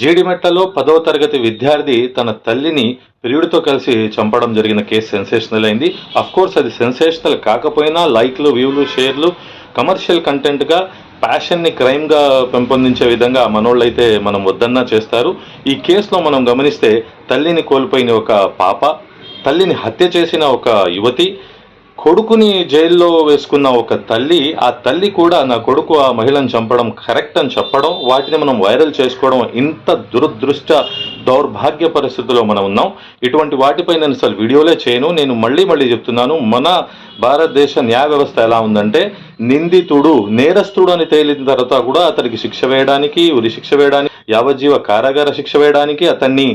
జీడిమెట్లలో పదవ తరగతి విద్యార్థి తన తల్లిని ప్రియుడితో కలిసి చంపడం జరిగిన కేసు సెన్సేషనల్ అయింది. అఫ్ కోర్స్ అది సెన్సేషనల్ కాకపోయినా లైక్లు వ్యూలు షేర్లు కమర్షియల్ కంటెంట్గా ప్యాషన్ని క్రైమ్గా పెంపొందించే విధంగా మనోళ్ళైతే మనం వద్దన్నా చేస్తారు. ఈ కేసులో మనం గమనిస్తే తల్లిని కోల్పోయిన ఒక పాప తల్లిని హత్య చేసిన ఒక యువతి కొడుకుని జైల్లో వేసుకున్న ఒక తల్లి ఆ తల్లి కూడా నా కొడుకు ఆ మహిళను చంపడం కరెక్ట్ అని చెప్పడం వాటిని మనం వైరల్ చేసుకోవడం ఇంత దురదృష్ట దౌర్భాగ్య పరిస్థితిలో మనం ఉన్నాం. ఇటువంటి వాటిపై నేను అసలు వీడియోలే చేయను. నేను మళ్ళీ మళ్ళీ చెప్తున్నాను మన భారతదేశ న్యాయ వ్యవస్థ ఎలా ఉందంటే నిందితుడు నేరస్తుడు అని తేలిన తర్వాత కూడా అతనికి శిక్ష వేయడానికి ఉరి శిక్ష వేయడానికి యావజ్జీవ కారాగార శిక్ష వేయడానికి అతన్ని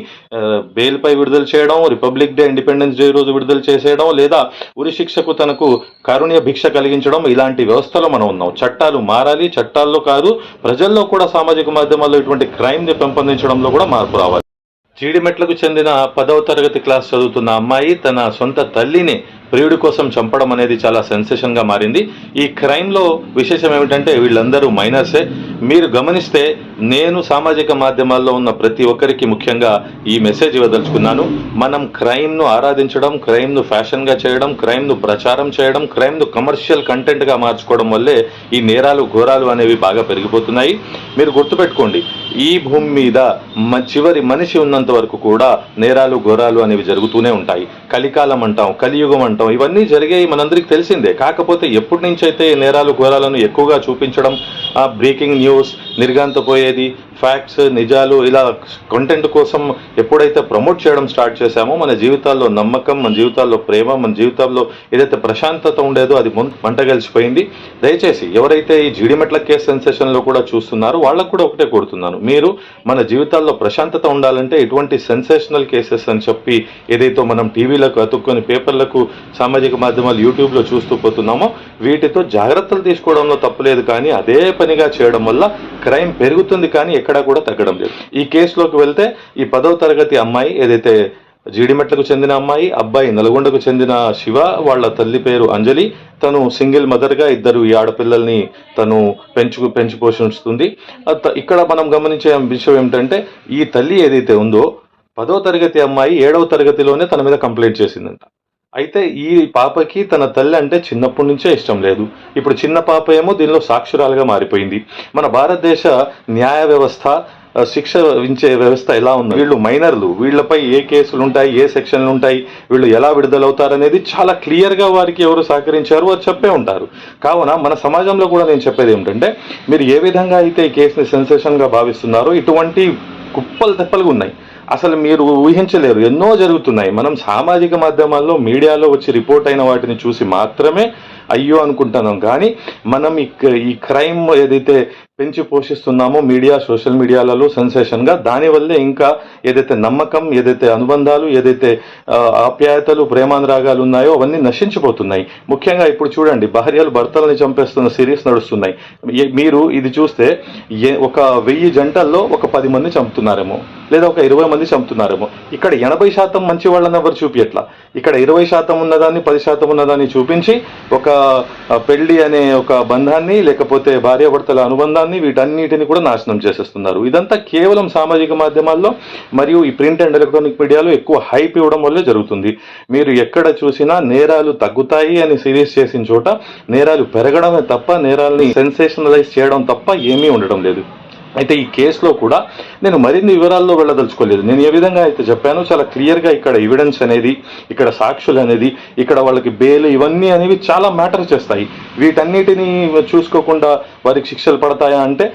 బెయిల్పై విడుదల చేయడం రిపబ్లిక్ డే ఇండిపెండెన్స్ డే రోజు విడుదల చేసేయడం లేదా ఉరి శిక్షకు తనకు కారుణ్య భిక్ష కలిగించడం ఇలాంటి వ్యవస్థలో మనం ఉన్నాం. చట్టాలు మారాలి చట్టాల్లో కాదు ప్రజల్లో కూడా సామాజిక మాధ్యమాల్లో ఇటువంటి క్రైమ్ని పెంపొందించడంలో కూడా మార్పు రావాలి. చీడిమెట్లకు చెందిన పదవ తరగతి క్లాస్ చదువుతున్న అమ్మాయి తన సొంత తల్లిని ప్రియుడి కోసం చంపడం అనేది చాలా సెన్సేషన్గా మారింది. ఈ క్రైమ్లో విశేషం ఏమిటంటే వీళ్ళందరూ మైనర్సే మీరు గమనిస్తే నేను సామాజిక మాధ్యమాల్లో ఉన్న ప్రతి ఒక్కరికి ముఖ్యంగా ఈ మెసేజ్ ఇవ్వదలుచుకున్నాను. మనం క్రైమ్ను ఆరాధించడం క్రైమ్ను ఫ్యాషన్గా చేయడం క్రైమ్ను ప్రచారం చేయడం క్రైమ్ను కమర్షియల్ కంటెంట్గా మార్చుకోవడం వల్లే ఈ నేరాలు ఘోరాలు అనేవి బాగా పెరిగిపోతున్నాయి. మీరు గుర్తుపెట్టుకోండి ఈ భూమి మీద మ- చివరి మనిషి ఉన్నంత వరకు కూడా నేరాలు ఘోరాలు అనేవి జరుగుతూనే ఉంటాయి. కలికాలం అంటాం కలియుగం అంటాం. ఇవన్నీ జరిగాయి మనందరికీ తెలిసిందే. కాకపోతే ఎప్పటి నుంచి అయితే నేరాలు ఘోరాలను ఎక్కువగా చూపించడం ఆ బ్రేకింగ్ న్యూస్ నిర్గాంతపోయేది ఫ్యాక్ట్స్ నిజాలు ఇలా కంటెంట్ కోసం ఎప్పుడైతే ప్రమోట్ చేయడం స్టార్ట్ చేశామో మన జీవితాల్లో నమ్మకం మన జీవితాల్లో ప్రేమ మన జీవితాల్లో ఏదైతే ప్రశాంతత ఉండేదో అది మంటగలిసిపోయింది దయచేసి ఎవరైతే ఈ జీడిమెట్ల కేసు సెన్సేషన్లో కూడా చూస్తున్నారో వాళ్ళకు కూడా ఒకటే కోరుతున్నాను. మీరు మన జీవితాల్లో ప్రశాంతత ఉండాలంటే ఇటువంటి సెన్సేషనల్ కేసెస్ అని చెప్పి ఏదైతే మనం టీవీలకు అతుక్కొని పేపర్లకు సామాజిక మాధ్యమాలు యూట్యూబ్లో చూస్తూ పోతున్నామో వీటితో జాగ్రత్తలు తీసుకోవడంలో తప్పులేదు కానీ అదే పనిగా చేయడం వల్ల క్రైమ్ పెరుగుతుంది. కానీ ఎక్కడా కూడా తగ్గడం లేదు. ఈ కేసులోకి వెళ్తే ఈ పదవ తరగతి అమ్మాయి ఏదైతే జీడిమెట్లకు చెందిన అమ్మాయి అబ్బాయి నల్గొండకు చెందిన శివ వాళ్ళ తల్లి పేరు అంజలి. తను సింగిల్ మదర్గా ఇద్దరు ఈ ఆడపిల్లల్ని తను పెంచు పెంచి పోషిస్తుంది. ఇక్కడ మనం గమనించే విషయం ఏమిటంటే ఈ తల్లి ఏదైతే ఉందో పదో తరగతి అమ్మాయి ఏడవ తరగతిలోనే తన మీద కంప్లైంట్ చేసిందంట. అయితే ఈ పాపకి తన తల్లి అంటే చిన్నప్పటి నుంచే ఇష్టం లేదు. ఇప్పుడు చిన్న పాప ఏమో దీనిలో సాక్షురాలుగా మారిపోయింది. మన భారతదేశ న్యాయ వ్యవస్థ శిక్ష వించే వ్యవస్థ ఎలా ఉంది? వీళ్ళు మైనర్లు. వీళ్ళపై ఏ కేసులు ఉంటాయి? ఏ సెక్షన్లు ఉంటాయి? వీళ్ళు ఎలా విడుదలవుతారనేది చాలా క్లియర్గా వారికి ఎవరు సహకరించారు వారు చెప్పే ఉంటారు. కావున మన సమాజంలో కూడా నేను చెప్పేది ఏమిటంటే మీరు ఏ విధంగా అయితే ఈ కేసుని సెన్సేషన్గా భావిస్తున్నారో ఇటువంటి కుప్పలు తెప్పలుగా ఉన్నాయి. అసలు మీరు ఊహించలేరు. ఎన్నో జరుగుతున్నాయి. మనం సామాజిక మాధ్యమాల్లో మీడియాలో వచ్చి రిపోర్ట్ అయిన వాటిని చూసి మాత్రమే అయ్యో అనుకుంటున్నాం. కానీ మనం ఈ ఈ క్రైమ్ ఏదైతే పెంచి పోషిస్తున్నామో మీడియా సోషల్ మీడియాలలో సెన్సేషన్గా దానివల్లే ఇంకా ఏదైతే నమ్మకం ఏదైతే అనుబంధాలు ఏదైతే ఆప్యాయతలు ప్రేమానురాగాలు ఉన్నాయో అవన్నీ నశించిపోతున్నాయి. ముఖ్యంగా ఇప్పుడు చూడండి భార్యలు భర్తలని చంపేస్తున్న సిరీస్ నడుస్తున్నాయి. మీరు ఇది చూస్తే ఏ- ఒక వెయ్యి జంటల్లో ఒక పది మంది చంపుతున్నారేమో. లేదా ఒక ఇరవై మంది చంపుతున్నారేమో. ఇక్కడ ఎనభై శాతం మంచి వాళ్ళని ఎవరు చూపియట్లా? ఇక్కడ ఇరవై శాతం ఉన్నదాన్ని పది శాతం ఉన్నదాన్ని చూపించి ఒక పెళ్ళి అనే ఒక బంధాన్ని లేకపోతే భార్యాభర్తల అనుబంధాన్ని వీటన్నిటిని కూడా నాశనం చేసేస్తున్నారు. ఇదంతా కేవలం సామాజిక మాధ్యమాల్లో మరియు ఈ ప్రింట్ అండ్ ఎలక్ట్రానిక్ మీడియాలో ఎక్కువ హైప్ ఇవ్వడం వల్లే జరుగుతుంది. మీరు ఎక్కడ చూసినా నేరాలు తగ్గుతాయి అని సిరీస్ చేసిన చోట నేరాలు పెరగడమే తప్ప నేరాల్ని సెన్సేషనలైజ్ చేయడం తప్ప ఏమీ ఉండడం లేదు. అయితే ఈ కేసులో కూడా నేను మరిన్ని వివరాల్లో వెళ్ళదలుచుకోలేదు. నేను ఏ విధంగా అయితే చెప్పానో చాలా క్లియర్గా ఇక్కడ ఎవిడెన్స్ అనేది ఇక్కడ సాక్షులు అనేది ఇక్కడ వాళ్ళకి బెయిల్ ఇవన్నీ అనేవి చాలా మ్యాటర్ చేస్తాయి. వీటన్నిటిని చూసుకోకుండా వారికి శిక్షలు పడతాయా అంటే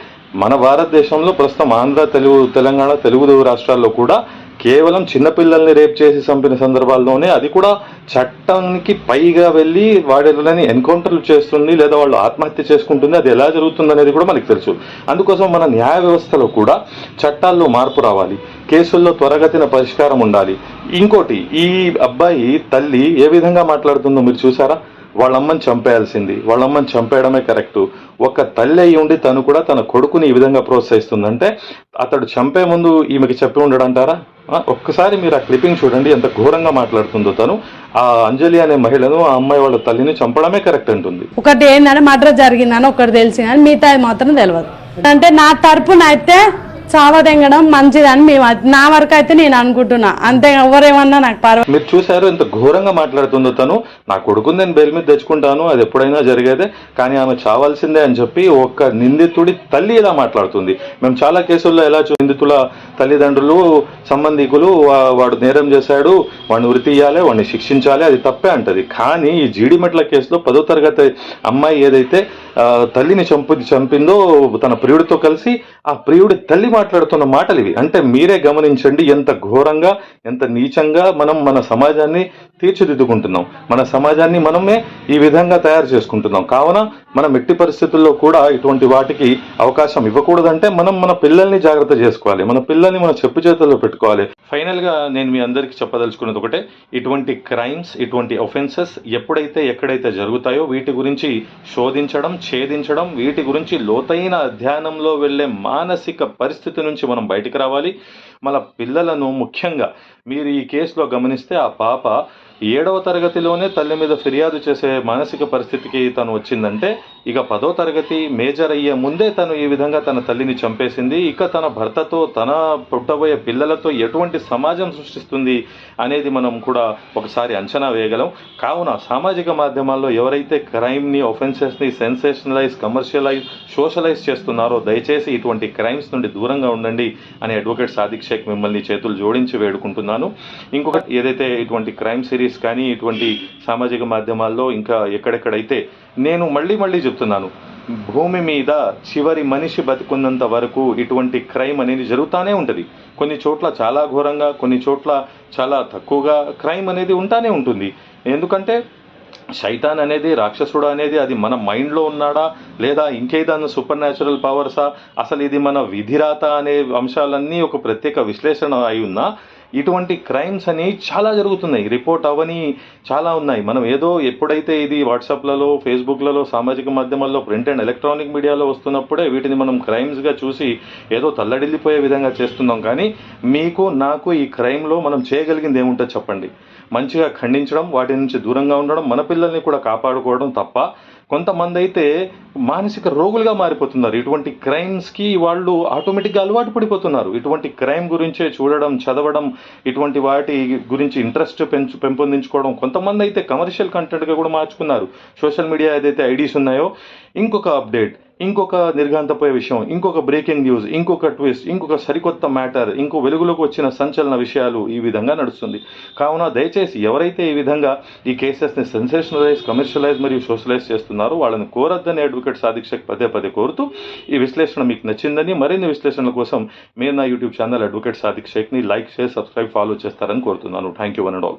మన భారతదేశంలో ప్రస్తుతం ఆంధ్ర తెలుగు తెలంగాణ తెలుగు రాష్ట్రాల్లో కూడా కేవలం చిన్నపిల్లల్ని రేప్ చేసి చంపిన సందర్భాల్లోనే అది కూడా చట్టానికి పైగా వెళ్ళి వాడిని ఎన్కౌంటర్లు చేస్తుంది లేదా వాళ్ళు ఆత్మహత్య చేసుకుంటుంది అది ఎలా జరుగుతుంది అనేది కూడా మనకు తెలుసు. అందుకోసం మన న్యాయ వ్యవస్థలో కూడా చట్టాల్లో మార్పు రావాలి. కేసుల్లో త్వరగతిన పరిష్కారం ఉండాలి. ఇంకోటి ఈ అబ్బాయి తల్లి ఏ విధంగా మాట్లాడుతుందో మీరు చూసారా? వాళ్ళమ్మని చంపేయాల్సింది. వాళ్ళమ్మని చంపేయడమే కరెక్ట్. ఒక తల్లి అయి ఉండి తను కూడా తన కొడుకుని ఈ విధంగా ప్రోత్సహిస్తుందంటే అతడు చంపే ముందు ఈమెకి చెప్పి ఉండడంటారా? ఒక్కసారి మీరు ఆ క్లిప్పింగ్ చూడండి ఎంత ఘోరంగా మాట్లాడుతుందో తను. ఆ అంజలి అనే మహిళను ఆ అమ్మాయి వాళ్ళ తల్లిని చంపడమే కరెక్ట్ అంటుంది. ఒకటి ఏంటంటే మర్డర్ జరిగిందని ఒకటి తెలిసిందని మిగతా మాత్రం తెలియదు అంటే నా తరపున అయితే చావదెంగడం మంచిదని మేము నా వరకు అయితే నేను అనుకుంటున్నా. అంతే ఎవరేమన్నా నాకు పర్వ మీరు చూశారు ఎంత ఘోరంగా మాట్లాడుతుందో తను. నా కొడుకుని నేను బెయిల్ మీద తెచ్చుకుంటాను అది ఎప్పుడైనా జరిగేదే. కానీ ఆమె చావాల్సిందే అని చెప్పి ఒక్క నిందితుడి తల్లి ఇలా మాట్లాడుతుంది. మేము చాలా కేసుల్లో ఎలా నిందితుల తల్లిదండ్రులు సంబంధికులు వాడు నేరం చేశాడు వాడిని ఉరితీయాలి వాడిని శిక్షించాలి అది తప్పే అంటది. కానీ ఈ జీడిమెట్ల కేసులో పదో తరగతి అమ్మాయి ఏదైతే తల్లిని చంపు చంపిందో తన ప్రియుడితో కలిసి ఆ ప్రియుడి తల్లి మాట్లాడుతున్న మాటలు ఇవి. అంటే మీరే గమనించండి ఎంత ఘోరంగా ఎంత నీచంగా మనం మన సమాజాన్ని తీర్చిదిద్దుకుంటున్నాం. మన సమాజాన్ని మనమే ఈ విధంగా తయారు చేసుకుంటున్నాం. కావున మనం ఎట్టి పరిస్థితుల్లో కూడా ఇటువంటి వాటికి అవకాశం ఇవ్వకూడదంటే మనం మన పిల్లల్ని జాగ్రత్త చేసుకోవాలి. మన పిల్లల్ని మన చెప్పు చేతుల్లో పెట్టుకోవాలి. ఫైనల్గా నేను మీ అందరికీ చెప్పదలుచుకున్నది ఒకటే ఇటువంటి క్రైమ్స్ ఇటువంటి ఒఫెన్సెస్ ఎప్పుడైతే ఎక్కడైతే జరుగుతాయో వీటి గురించి శోధించడం ఛేదించడం వీటి గురించి లోతైన అధ్యయనంలో వెళ్ళే మానసిక పరిస్థితి నుంచి మనం బయటికి రావాలి. మన పిల్లలను ముఖ్యంగా మీరు ఈ కేసులో గమనిస్తే ఆ పాప ఏడవ తరగతిలోనే తల్లి మీద ఫిర్యాదు చేసే మానసిక పరిస్థితికి తను వచ్చిందంటే ఇక పదో తరగతి మేజర్ అయ్యే ముందే తను ఈ విధంగా తన తల్లిని చంపేసింది. ఇక తన భర్తతో తన పుట్టబోయే పిల్లలతో ఎటువంటి సమాజం సృష్టిస్తుంది అనేది మనం కూడా ఒకసారి అంచనా వేయగలం. కావున సామాజిక మాధ్యమాల్లో ఎవరైతే క్రైమ్ని ఒఫెన్సెస్ని సెన్సేషనలైజ్ కమర్షియలైజ్ సోషలైజ్ చేస్తున్నారో దయచేసి ఇటువంటి క్రైమ్స్ నుండి దూరంగా ఉండండి అని అడ్వకేట్ సాదిక్ షేక్ మిమ్మల్ని చేతులు జోడించి వేడుకుంటున్నాను. ఇంకొకటి ఏదైతే ఇటువంటి క్రైమ్ సిరీస్ కానీ ఇటువంటి సామాజిక మాధ్యమాల్లో ఇంకా ఎక్కడెక్కడైతే నేను మళ్ళీ మళ్ళీ చెప్తున్నాను భూమి మీద చివరి మనిషి బతుకున్నంత వరకు ఇటువంటి క్రైమ్ అనేది జరుగుతూనే ఉంటుంది. కొన్ని చోట్ల చాలా ఘోరంగా కొన్ని చోట్ల చాలా తక్కువగా క్రైమ్ అనేది ఉంటానే ఉంటుంది. ఎందుకంటే శైతాన్ అనేది రాక్షసుడు అనేది అది మన మైండ్లో ఉన్నాడా లేదా ఇంకేదన్నా సూపర్ న్యాచురల్ పవర్సా అసలు ఇది మన విధిరాత అనే అంశాలన్నీ ఒక ప్రత్యేక విశ్లేషణ అయి ఉన్నా ఇటువంటి క్రైమ్స్ అని చాలా జరుగుతున్నాయి. రిపోర్ట్ అవని చాలా ఉన్నాయి. మనం ఏదో ఎప్పుడైతే ఇది వాట్సాప్లలో ఫేస్బుక్లలో సామాజిక మాధ్యమాల్లో ప్రింట్ అండ్ ఎలక్ట్రానిక్ మీడియాలో వస్తున్నప్పుడే వీటిని మనం క్రైమ్స్గా చూసి ఏదో తల్లడిల్లిపోయే విధంగా చేస్తున్నాం. కానీ మీకు నాకు ఈ క్రైమ్లో మనం చేయగలిగింది ఏముంటుంది చెప్పండి. మంచిగా ఖండించడం వాటి నుంచి దూరంగా ఉండడం మన పిల్లల్ని కూడా కాపాడుకోవడం తప్ప కొంతమంది అయితే మానసిక రోగులుగా మారిపోతున్నారు. ఇటువంటి క్రైమ్స్కి వాళ్ళు ఆటోమేటిక్గా అలవాటు పడిపోతున్నారు. ఇటువంటి క్రైమ్ గురించే చూడడం చదవడం ఇటువంటి వాటి గురించి ఇంట్రెస్ట్ పెంచు పెంపొందించుకోవడం కొంతమంది అయితే కమర్షియల్ కంటెంట్గా కూడా మార్చుకున్నారు. సోషల్ మీడియా ఏదైతే ఐడీస్ ఉన్నాయో ఇంకొక అప్డేట్. ఇంకొక నిర్ఘాంతపోయే విషయం ఇంకొక బ్రేకింగ్ న్యూస్ ఇంకొక ట్విస్ట్ ఇంకొక సరికొత్త మ్యాటర్ ఇంకో వెలుగులోకి వచ్చిన సంచలన విషయాలు ఈ విధంగా నడుస్తుంది. కావున దయచేసి ఎవరైతే ఈ విధంగా ఈ కేసెస్ని సెన్సేషనలైజ్ కమర్షియలైజ్ మరియు సోషలైజ్ చేస్తున్నారో వాళ్ళని కోరద్దని అడ్వకేట్ సాదిక్ పదే పదే కోరుతూ ఈ విశ్లేషణ మీకు నచ్చిందని మరిన్ని విశ్లేషణల కోసం మీరు నా యూట్యూబ్ ఛానల్ అడ్వకేట్ సాధిక్షక్ని లైక్ షేర్ సబ్స్క్రైబ్ ఫాలో చేస్తారని కోరుతున్నాను. Thank you one and all